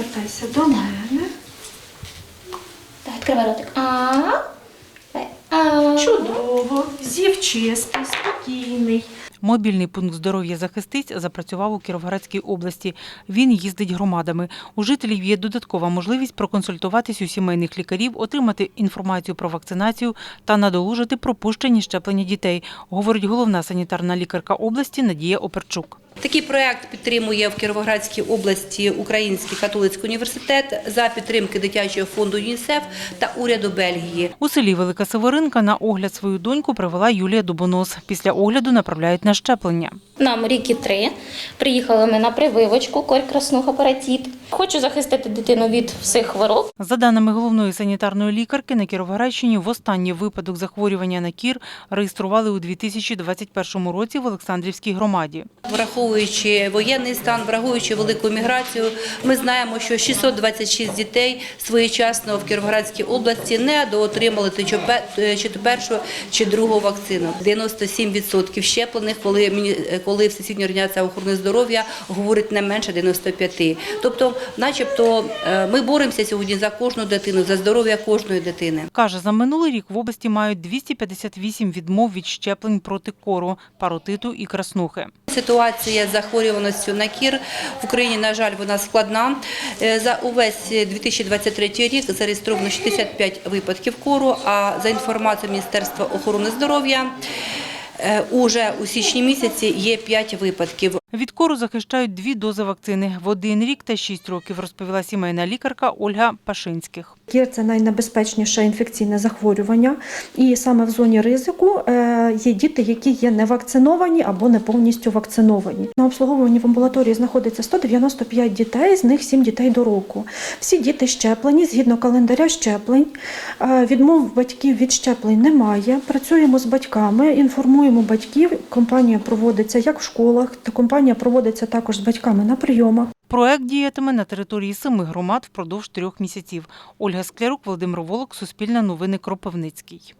повертайся до мене. Так, відкривай ротик. А. А. Чудово. Зів чистий, спокійний. Мобільний пункт здоров'я захистить запрацював у Кіровоградській області. Він їздить громадами. У жителів є додаткова можливість проконсультуватись у сімейних лікарів, отримати інформацію про вакцинацію та надолужити пропущені щеплення дітей, говорить головна санітарна лікарка області Надія Оперчук. Такий проект підтримує в Кіровоградській області Український католицький університет за підтримки дитячого фонду ЮНІСЕФ та уряду Бельгії. У селі Велика Саворинка на огляд свою доньку привела Юлія Дубонос. Після огляду направляють на щеплення. Нам рік і три. Приїхали ми на прививочку, корь краснуха паратіт. Хочу захистити дитину від всіх хвороб. За даними головної санітарної лікарки, на Кіровоградщині в останній випадок захворювання на кір реєстрували у 2021 році в Олександрівській громаді. Враховуючи воєнний стан, враховуючи велику міграцію, ми знаємо, що 626 дітей своєчасно в Кіровоградській області не доотримали чи то першу, чи другу вакцину. 97% щеплених, коли коли Всесвітня організація охорони здоров'я говорить не менше 95. Тобто, начебто, е, ми боремося сьогодні за кожну дитину, за здоров'я кожної дитини. Каже, за минулий рік в області мають 258 відмов від щеплень проти кору, паротиту і краснухи. Ситуація з захворюваністю на кір в Україні, на жаль, вона складна. Е, За увесь 2023 рік зареєстровано 65 випадків кору, а за інформацією Міністерства охорони здоров'я, е, уже у січні місяці є 5 випадків. Від кору захищають дві дози вакцини в один рік та шість років, розповіла сімейна лікарка Ольга Пашинських. Кір це найнебезпечніше інфекційне захворювання, і саме в зоні ризику е, є діти, які є не вакциновані або не повністю вакциновані. На обслуговуванні в амбулаторії знаходиться 195 дітей, з них 7 дітей до року. Всі діти щеплені згідно календаря щеплень. Е, Відмов батьків від щеплень немає. Працюємо з батьками, інформуємо батьків. Компанія проводиться як в школах, та компанія проводиться також з батьками на прийомах. Проект діятиме на території семи громад впродовж трьох місяців. Ольга Склярук, Володимир Волок, Суспільне новини Кропивницький.